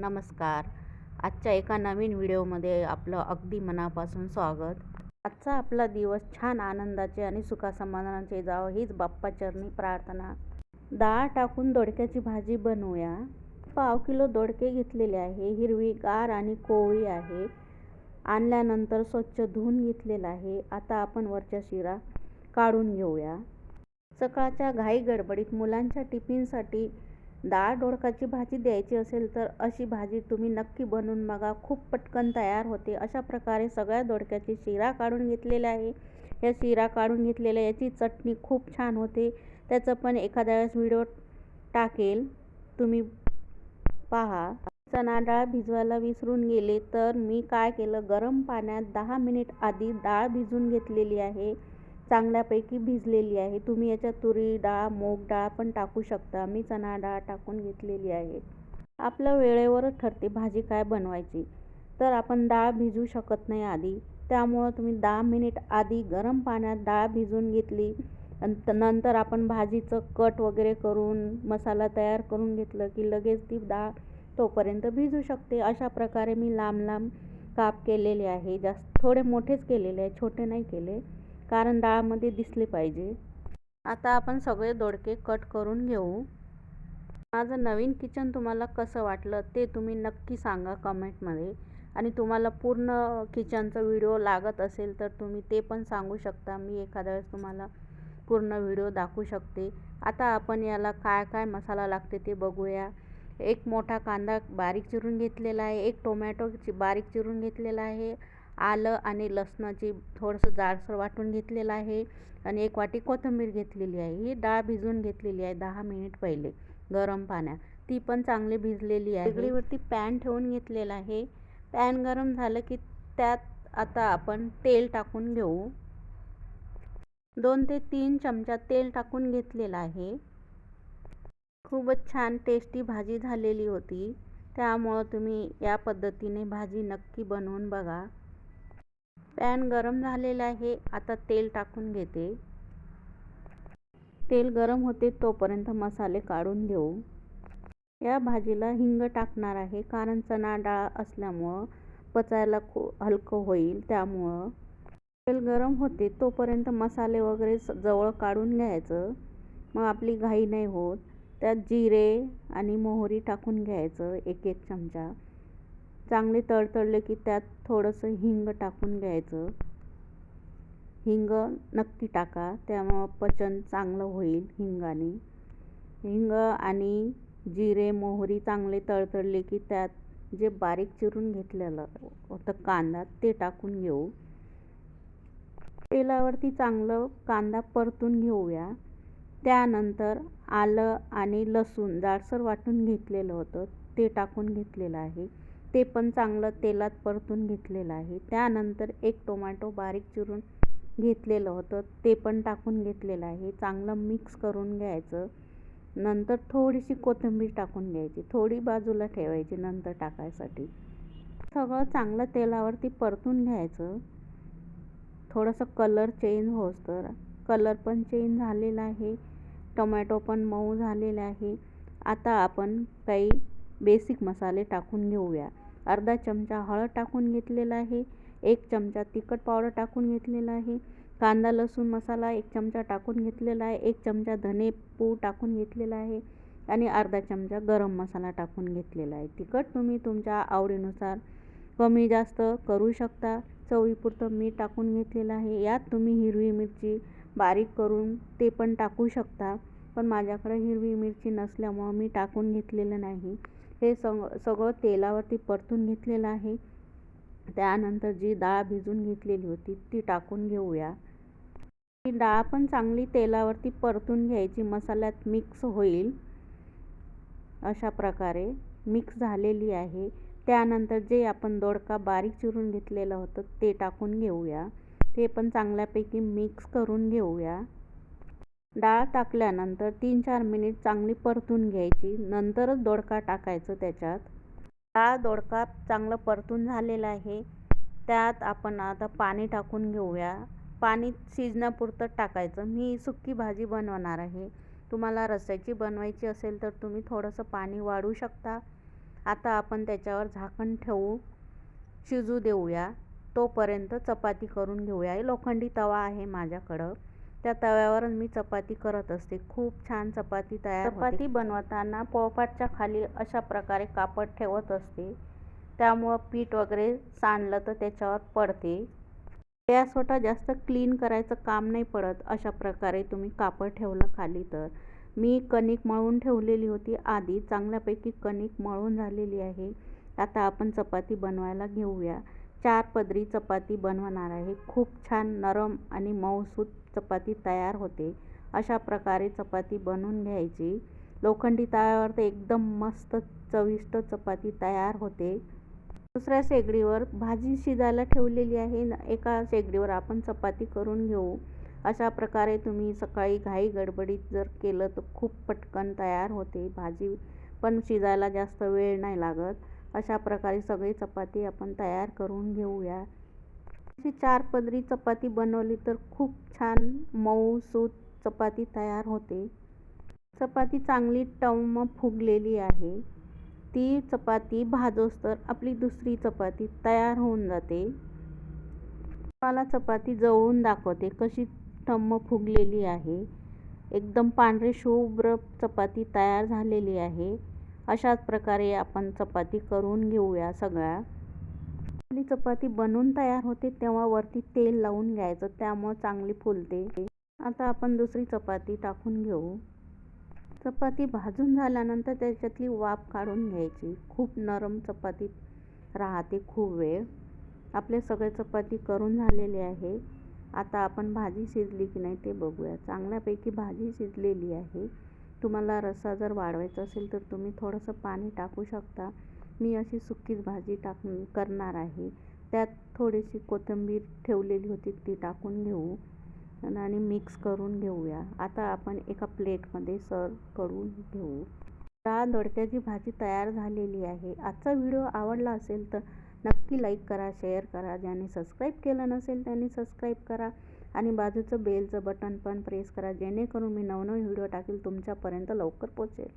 नमस्कार. आजच्या एका नवीन व्हिडिओमध्ये आपलं अगदी मनापासून स्वागत. आजचा आपला दिवस छान आनंदाचे आणि सुखासमाधानाचे जावं हीच बाप्पाचरणी प्रार्थना. डाळ टाकून दोडक्याची भाजी बनवूया. पाव किलो दोडके घेतलेले आहे. हिरवी गार आणि कोवळी आहे. आणल्यानंतर स्वच्छ धुवून घेतलेलं आहे. आता आपण वरच्या शिरा काढून घेऊया. सकाळच्या घाई गडबडीत मुलांच्या टिफिनसाठी डाळ डोळकाची भाजी द्यायची असेल तर अशी भाजी तुम्ही नक्की बनवून बघा. खूप पटकन तयार होते. अशा प्रकारे सगळ्या दोडक्याची शिरा काढून घेतलेला आहे. या शिरा काढून घेतलेल्या याची चटणी खूप छान होते. त्याचं पण एखाद्या वेळेस व्हिडिओ टाकेल. तुम्ही पहा. चणा डाळ भिजवायला विसरून गेले तर मी काय केलं? गरम पाण्यात दहा मिनिट आधी डाळ भिजून घेतलेली आहे. चांगल्यापैकी भिजलेली आहे. तुम्ही याच्यात तुरी डाळ मूग डाळ पण टाकू शकता. मी चणा डाळ टाकून घेतलेली आहे. आपलं वेळेवरच ठरते भाजी काय बनवायची. तर आपण डाळ भिजू शकत नाही आधी. त्यामुळं तुम्ही दहा मिनिट आधी गरम पाण्यात डाळ भिजून घेतली. नंतर आपण भाजीचं कट वगैरे करून मसाला तयार करून घेतलं की लगेच ती डाळ तोपर्यंत भिजू शकते. अशा प्रकारे मी लांब लांब काप केलेले आहे. जास्त थोडे मोठेच केलेले आहे. छोटे नाही केले. कारण डाळमध्ये दिसले पाहिजे. आता आपण सगळे दोडके कट करून घेऊ. माझं नवीन किचन तुम्हाला कसं वाटलं ते तुम्ही नक्की सांगा कमेंटमध्ये. आणि तुम्हाला पूर्ण किचनचा व्हिडिओ लागत असेल तर तुम्ही ते पण सांगू शकता. मी एखाद्या वेळेस तुम्हाला पूर्ण व्हिडिओ दाखवू शकते. आता आपण याला काय काय मसाला लागते ते बघूया. एक मोठा कांदा बारीक चिरून घेतलेला आहे. एक टोमॅटो बारीक चिरून घेतलेला आहे. आलं आणि लसणाची थोडंसं जाडसर वाटून घेतलेलं आहे. आणि एक वाटी कोथिंबीर घेतलेली आहे. ही डाळ भिजवून घेतलेली आहे दहा मिनिट पहिले गरम पाण्यात. ती पण चांगली भिजलेली आहे. वेगळीवरती पॅन ठेवून घेतलेला आहे. पॅन गरम झालं की त्यात आता आपण तेल टाकून घेऊ. दोन ते तीन चमचा तेल टाकून घेतलेलं आहे. खूपच छान टेस्टी भाजी झालेली होती. त्यामुळं तुम्ही या पद्धतीने भाजी नक्की बनवून बघा. पॅन गरम झालेला आहे. आता तेल टाकून घेते. तेल गरम होते तोपर्यंत मसाले काढून घेऊ. या भाजीला हिंग टाकणार आहे. कारण चणा डाळ असल्यामुळं पचायला खू हलकं होईल. त्यामुळं तेल गरम होते तोपर्यंत मसाले वगैरे जवळ काढून घ्यायचं. मग आपली घाई नाही होत. त्यात जिरे आणि मोहरी टाकून घ्यायचं. एक एक चमचा. चांगले तळतळले की त्यात थोडंसं हिंग टाकून घ्यायचं. हिंग नक्की टाका त्यामुळं पचन चांगलं होईल हिंगाने. हिंग आणि जिरे मोहरी चांगले तळतळले की त्यात जे बारीक चिरून घेतलेलं होतं कांदा ते टाकून घेऊ. तेलावरती चांगलं कांदा परतून घेऊया. त्यानंतर आलं आणि लसूण जाडसर वाटून घेतलेलं होतं ते टाकून घेतलेलं आहे. ते पण चांगलं तेलात परतून घेतलेलं आहे. त्यानंतर एक टोमॅटो बारीक चिरून घेतलेलं होतं. ते पण टाकून घेतलेलं आहे. चांगलं मिक्स करून घ्यायचं. नंतर थोडीशी कोथिंबीर टाकून घ्यायची. थोडी बाजूला ठेवायची नंतर टाकायसाठी. सगळं चांगलं तेलावरती परतून घ्यायचं. थोडंसं कलर चेंज होस तर. कलर पण चेंज झालेला आहे. टोमॅटो पण मऊ झालेला आहे. आता आपण काही बेसिक मसाले टाकून घेऊया. अर्धा चमचा हळद टाकून घेतलेला आहे. एक चमचा तिखट पावडर टाकून घेतलेला आहे. कांदा लसूण मसाला एक चमचा टाकून घेतलेला आहे. एक चमचा धने पूड टाकून घेतलेला आहे. आणि अर्धा चमचा गरम मसाला टाकून घेतलेला आहे. तिखट तुम्ही तुमच्या आवडीनुसार कमी जास्त करू शकता. चवीपुरतं मीठ टाकून घेतलेलं आहे. यात तुम्ही हिरवी मिरची बारीक करून ते पण टाकू शकता. पण माझ्याकडे हिरवी मिरची नसल्यामुळं मी टाकून घेतलेलं नाही. हे सग सगळं तेलावरती परतून घेतलेलं आहे. त्यानंतर जी डाळ भिजून घेतलेली होती ती टाकून घेऊया. ती डाळ पण चांगली तेलावरती परतून घ्यायची मसाल्यात मिक्स होईल. अशा प्रकारे मिक्स झालेली आहे. त्यानंतर जे आपण दोडका बारीक चिरून घेतलेलं होतं ते टाकून घेऊया. ते पण चांगल्यापैकी मिक्स करून घेऊया. डाळ टाकल्यानंतर तीन चार मिनिट चांगली परतून घ्यायची. नंतरच दोडका टाकायचं त्याच्यात. डाळ दोडका चांगलं परतून झालेला आहे. त्यात आपण आता पाणी टाकून घेऊया. पाणी शिजण्यापुरतं टाकायचं. मी सुक्की भाजी बनवणार आहे. तुम्हाला रस्याची बनवायची असेल तर तुम्ही थोडंसं पाणी वाढू शकता. आता आपण त्याच्यावर झाकण ठेवू शिजू देऊया. तोपर्यंत चपाती करून घेऊया. लोखंडी तवा आहे माझ्याकडं. त्या तव्यावर मी चपाती करत असते. खूप छान चपाती तयार चपाती बनवताना पोळपाटच्या खाली अशा प्रकारे कापड ठेवत असते. त्यामुळं पीठ वगैरे सांडलं तर त्याच्यावर पडते. गॅसवटा जास्त क्लीन करायचं काम नाही पडत अशा प्रकारे तुम्ही कापड ठेवलं खाली तर. मी कणिक मळून ठेवलेली होती आधी. चांगल्यापैकी कणिक मळून झालेली आहे. आता आपण चपाती बनवायला घेऊया. चार पदरी चपाती बनवणार आहे. खूप छान नरम आणि मऊसूत चपाती तयार होते. अशा प्रकारे चपाती बनवून घ्यायची. लोखंडी तव्यावर तर एकदम मस्त चविष्ट चपाती तयार होते. दुसऱ्या शेगडीवर भाजी शिजायला ठेवलेली आहे. एका शेगडीवर आपण चपाती करून घेऊ. अशा प्रकारे तुम्ही सकाळी घाई गडबडीत जर केलं तर खूप पटकन तयार होते. भाजी पण शिजायला जास्त वेळ नाही लागत. अशा प्रकारे सगळी चपाती आपण तयार करून घेऊया. अशी चार पदरी चपाती बनवली तर खूप छान मऊ सूत चपाती तयार होते. चपाती चांगली टम फुगलेली आहे. ती चपाती भाजोस तर आपली दुसरी चपाती तयार होऊन जाते. मला चपाती जवळून दाखवते कशी टम्म फुगलेली आहे. एकदम पांढरी शुभ्र चपाती तयार झालेली आहे. अशाच प्रकारे आपण चपाती करून घेऊया सगळ्या. आपली चपाती बनवून तयार होते तेव्हा वरती तेल लावून घ्यायचं त्यामुळं चांगली फुलते. आता आपण दुसरी चपाती टाकून घेऊ. चपाती भाजून झाल्यानंतर त्याच्यातली वाफ काढून घ्यायची. खूप नरम चपाती राहते खूप वेळ. आपले सगळे चपाती करून झालेले आहे. आता आपण भाजी शिजली की नाही ते बघूया. चांगल्यापैकी भाजी शिजलेली आहे. तुम्हाला रस्सा जर वाढवायचा असेल तर तुम्ही थोडंसं पाणी टाकू शकता. मी अशी सुकीच भाजी टाक करणार आहे. त्यात थोडीशी कोथिंबीर ठेवलेली होती ती टाकून घेऊ आणि मिक्स करून घेऊया. आता आपण एका प्लेटमध्ये सर्व करून घेऊ. डाळ दोडक्याची भाजी तयार झालेली आहे. आजचा व्हिडिओ आवडला असेल तर नक्की लाईक करा शेअर करा. ज्याने सबस्क्राईब केलं नसेल त्यांनी सबस्क्राईब करा. आणि बाजूचं बेलचं बटन पण प्रेस करा जेणेकरून मी नवनवीन व्हिडिओ टाकेल तुमच्यापर्यंत लवकर पोचेल.